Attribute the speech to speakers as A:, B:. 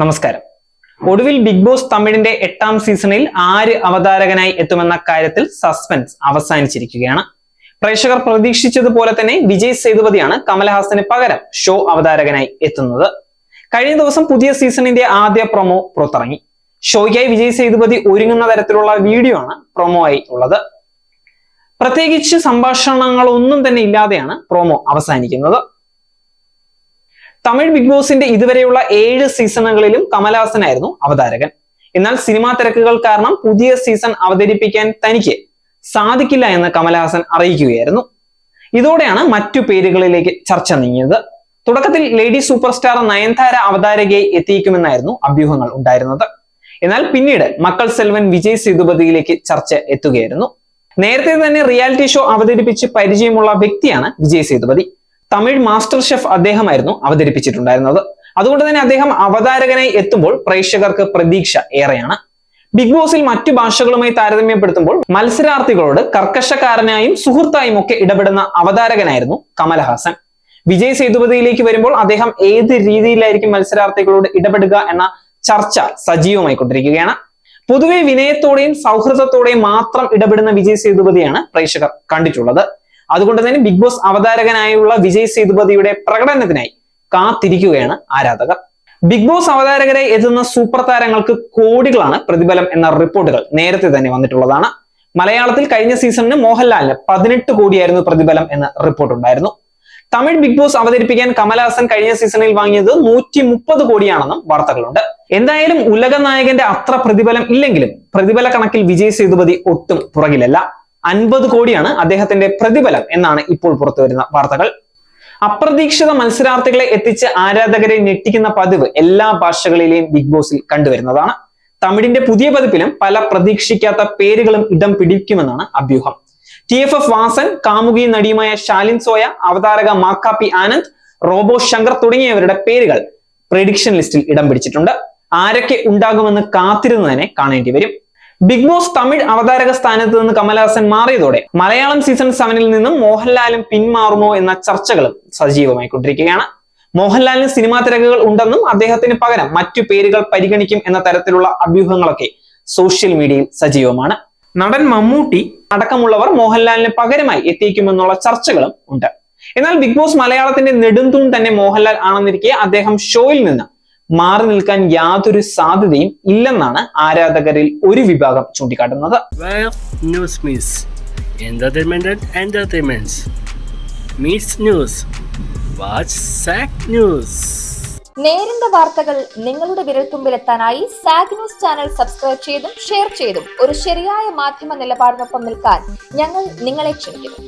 A: നമസ്കാരം. ഒടുവിൽ big boss തമിഴിന്റെ എട്ടാം സീസണിൽ ആര് അവതാരകനായി എത്തുമെന്ന കാര്യത്തിൽ സസ്പെൻസ് അവസാനിച്ചിരിക്കുകയാണ്. പ്രേക്ഷകർ പ്രതീക്ഷിച്ചതുപോലെ തന്നെ വിജയ് സേതുപതിയാണ് കമലഹാസന് പകരം ഷോ അവതാരകനായി എത്തുന്നത്. കഴിഞ്ഞ ദിവസം പുതിയ സീസണിന്റെ ആദ്യ പ്രൊമോ പുറത്തിറങ്ങി. ഷോയ്ക്കായി വിജയ് സേതുപതി ഒരുങ്ങുന്ന തരത്തിലുള്ള വീഡിയോ ആണ് പ്രൊമോ ആയി ഉള്ളത്. പ്രത്യേകിച്ച് സംഭാഷണങ്ങളൊന്നും തന്നെ ഇല്ലാതെയാണ് പ്രൊമോ അവസാനിക്കുന്നത്. തമിഴ് ബിഗ് ബോസിന്റെ ഇതുവരെയുള്ള ഏഴ് സീസണുകളിലും കമലഹാസനായിരുന്നു അവതാരകൻ. എന്നാൽ സിനിമാ തിരക്കുകൾ കാരണം പുതിയ സീസൺ അവതരിപ്പിക്കാൻ തനിക്ക് സാധിക്കില്ല എന്ന് കമലഹാസൻ അറിയിക്കുകയായിരുന്നു. ഇതോടെയാണ് മറ്റു പേരുകളിലേക്ക് ചർച്ച നീങ്ങിയത്. തുടക്കത്തിൽ ലേഡി സൂപ്പർ സ്റ്റാർ നയൻതാര അവതാരകയെ എത്തിക്കുമെന്നായിരുന്നു അഭ്യൂഹങ്ങൾ ഉണ്ടായിരുന്നത്. എന്നാൽ പിന്നീട് മക്കൾ സെൽവൻ വിജയ് സേതുപതിയിലേക്ക് ചർച്ച എത്തുകയായിരുന്നു. നേരത്തെ തന്നെ റിയാലിറ്റി ഷോ അവതരിപ്പിച്ച് പരിചയമുള്ള വ്യക്തിയാണ് വിജയ് സേതുപതി. തമിഴ് മാസ്റ്റർ ഷെഫ് അദ്ദേഹമായിരുന്നു അവതരിപ്പിച്ചിട്ടുണ്ടായിരുന്നത്. അതുകൊണ്ട് തന്നെ അദ്ദേഹം അവതാരകനായി എത്തുമ്പോൾ പ്രേക്ഷകർക്ക് പ്രതീക്ഷ ഏറെയാണ്. ബിഗ് ബോസിൽ മറ്റു ഭാഷകളുമായി താരതമ്യപ്പെടുത്തുമ്പോൾ മത്സരാർത്ഥികളോട് കർക്കശക്കാരനായും സുഹൃത്തായും ഒക്കെ ഇടപെടുന്ന അവതാരകനായിരുന്നു കമലഹാസൻ. വിജയ് സേതുപതിയിലേക്ക് വരുമ്പോൾ അദ്ദേഹം ഏത് രീതിയിലായിരിക്കും മത്സരാർത്ഥികളോട് ഇടപെടുക എന്ന ചർച്ച സജീവമായി കൊണ്ടിരിക്കുകയാണ്. പൊതുവെ വിനയത്തോടെയും സൗഹൃദത്തോടെയും മാത്രം ഇടപെടുന്ന വിജയ് സേതുപതിയാണ് പ്രേക്ഷകർ കണ്ടിട്ടുള്ളത്. അതുകൊണ്ട് തന്നെ ബിഗ് ബോസ് അവതാരകനായുള്ള വിജയ് സേതുപതിയുടെ പ്രകടനത്തിനായി കാത്തിരിക്കുകയാണ് ആരാധകർ. ബിഗ് ബോസ് അവതാരകരെ എത്തുന്ന സൂപ്പർ താരങ്ങൾക്ക് കോടികളാണ് പ്രതിഫലം എന്ന റിപ്പോർട്ടുകൾ നേരത്തെ തന്നെ വന്നിട്ടുള്ളതാണ്. മലയാളത്തിൽ കഴിഞ്ഞ സീസണിന് മോഹൻലാലിന് പതിനെട്ട് കോടിയായിരുന്നു പ്രതിഫലം എന്ന റിപ്പോർട്ട് ഉണ്ടായിരുന്നു തമിഴ് ബിഗ് ബോസ് അവതരിപ്പിക്കാൻ കമലഹാസൻ കഴിഞ്ഞ സീസണിൽ വാങ്ങിയത് നൂറ്റി മുപ്പത് കോടിയാണെന്നും വാർത്തകളുണ്ട്. എന്തായാലും ഉലക നായകന്റെ അത്ര പ്രതിഫലം ഇല്ലെങ്കിലും പ്രതിഫല കണക്കിൽ വിജയ് സേതുപതി ഒട്ടും പുറകിലല്ല. അൻപത് കോടിയാണ് അദ്ദേഹത്തിന്റെ പ്രതിഫലം എന്നാണ് ഇപ്പോൾ പുറത്തു വരുന്ന വാർത്തകൾ. അപ്രതീക്ഷിത മത്സരാർത്ഥികളെ എത്തിച്ച് ആരാധകരെ ഞെട്ടിക്കുന്ന പതിവ് എല്ലാ ഭാഷകളിലെയും ബിഗ് ബോസിൽ കണ്ടുവരുന്നതാണ്. തമിഴിന്റെ പുതിയ പതിപ്പിലും പല പ്രതീക്ഷിക്കാത്ത പേരുകളും ഇടം പിടിക്കുമെന്നാണ് അഭ്യൂഹം. ടി എഫ് എഫ് വാസൻ കാമുകി നടിയുമായ ഷാലിൻ സോയ അവതാരക മാക്കാപ്പി ആനന്ദ് റോബോ ശങ്കർ തുടങ്ങിയവരുടെ പേരുകൾ പ്രെഡിക്ഷൻ ലിസ്റ്റിൽ ഇടം പിടിച്ചിട്ടുണ്ട്. ആരൊക്കെ ഉണ്ടാകുമെന്ന് കാത്തിരുന്ന് തന്നെ കാണേണ്ടി വരും. ബിഗ് ബോസ് തമിഴ് അവതാരക സ്ഥാനത്ത് നിന്ന് കമലഹാസൻ മാറിയതോടെ മലയാളം സീസൺ സെവനിൽ നിന്നും മോഹൻലാലും പിന്മാറുമോ എന്ന ചർച്ചകളും സജീവമായിക്കൊണ്ടിരിക്കുകയാണ്. മോഹൻലാലിന് സിനിമാ തിരക്കുകൾ ഉണ്ടെന്നും അദ്ദേഹത്തിന് പകരം മറ്റു പേരുകൾ പരിഗണിക്കും എന്ന തരത്തിലുള്ള അഭ്യൂഹങ്ങളൊക്കെ സോഷ്യൽ മീഡിയയിൽ സജീവമാണ്. നടൻ മമ്മൂട്ടി അടക്കമുള്ളവർ മോഹൻലാലിന് പകരമായി എത്തിക്കുമെന്നുള്ള ചർച്ചകളും ഉണ്ട്. എന്നാൽ ബിഗ് ബോസ് മലയാളത്തിന്റെ നെടുന്തൂൺ തന്നെ മോഹൻലാൽ ആണെന്നിരിക്കെ അദ്ദേഹം ഷോയിൽ നിന്ന് മാറി നിൽക്കാൻ യാതൊരു സാധ്യതയും ഇല്ലെന്നാണ് ആരാധകരിൽ ഒരു വിഭാഗം ചൂണ്ടിക്കാട്ടുന്നത്
B: Well, news means entertainment and entertainments. Meets news. Watch SAC News.
C: നേരിന്റെ വാർത്തകൾ നിങ്ങളുടെ വിരൽത്തുമ്പിലെത്താനായി സാഗ് ന്യൂസ് ചാനൽ സബ്സ്ക്രൈബ് ചെയ്തും ഷെയർ ചെയ്തും ഒരു ശരിയായ മാധ്യമ നിലപാടിനൊപ്പം നിൽക്കാൻ ഞങ്ങൾ നിങ്ങളെ ക്ഷണിക്കുന്നു